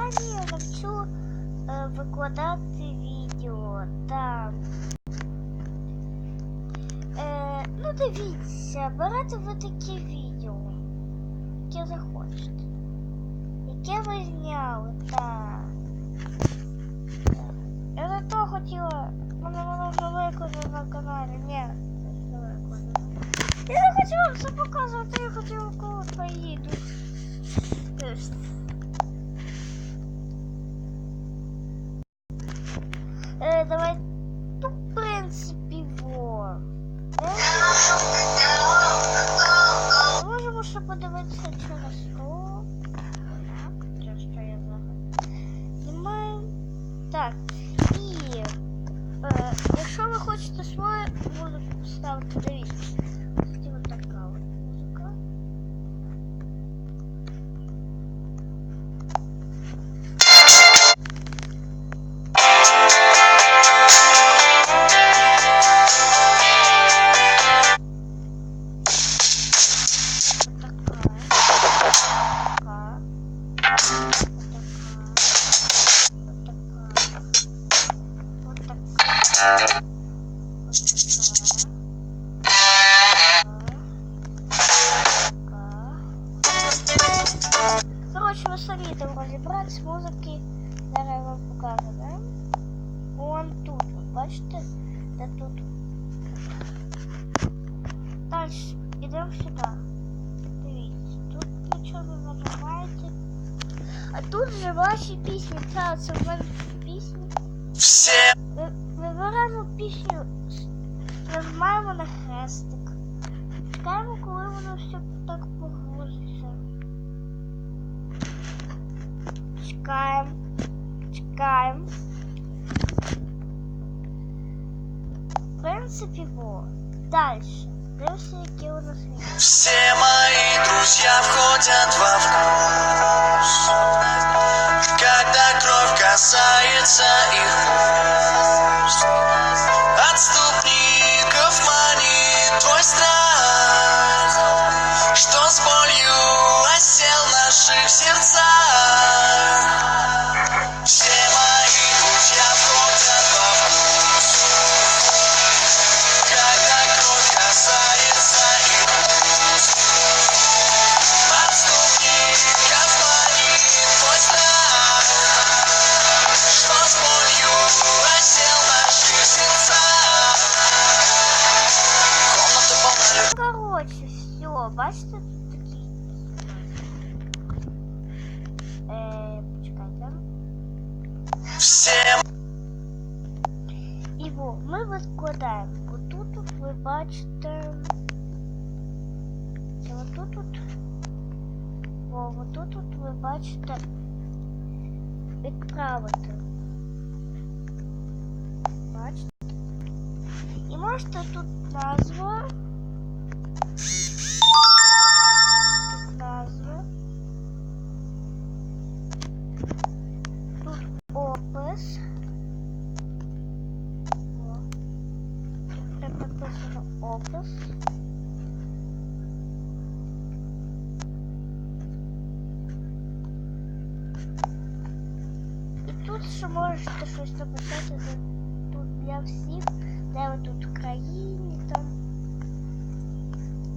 телеграмі я навчу е, викладати відео. Так. Е, ну дивіться, берете ви таке відео, яке захочете. Яке ви зняли, так. Я за то хотіла, мене воно вже викладено на каналі. Ні, це не викладено. Я не хотіла все показувати, я хотіла коли поїду. Теж. Е, давай, ну, в принципі, во. Е, Можемо ще подивитися через то. Так, це що я зараз знімаю. Так, і е, якщо ви хочете свою музику поставити, дивіться. Вот такая. Короче, ви самі там розібрати з музики. Зараз я вам покажу, да? Вон тут, от бачите? Де тут? Дальше, ідемо сюди. Дивіться, тут нічого не нажимаєте. А тут же ваші пісні. Це, це в мене пісні. Все Ви- Вибираємо пісню, с- нажимаємо на хрестик. Чекаємо, коли воно все так погрузиться. Чекаємо. Чекаємо. В принципі, во. Дальше. Дивимося, які у нас відео. Все мои друзья входят во вкус Когда кровь касается их наших сердцах Все мои друзья входят во вкус. Когда кровь касается их уст Отступников манит твой страх. Что с болью осел в наших сердцах Комната полна людей Короче, все, бачите, Все І во, ми викладаємо. Отут тут ви бачите. Це отут тут. Во, отут тут ви бачите. Відправити. Бачите? І можете тут назва. написано опис. І тут ще можете щось написати де тут для всіх, де ви тут в країні там.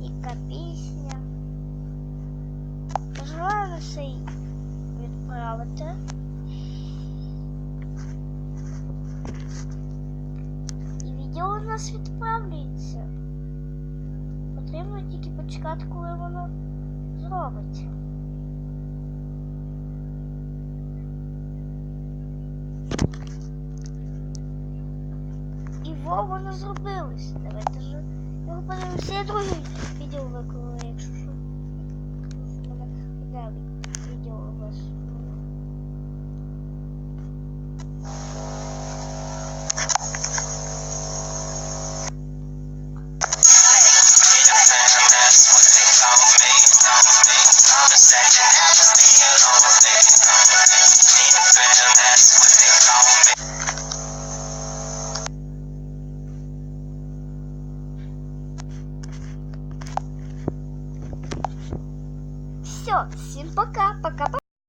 Яка пісня. Желаю все й відправити. І відео у нас відправлюється. Потрібно тільки почекати, коли воно зробиться. І во воно зробилось. Давайте ж його подивимося. Я друге відео виклала, якщо що. У мене одне Все, всім пока, пока-пока.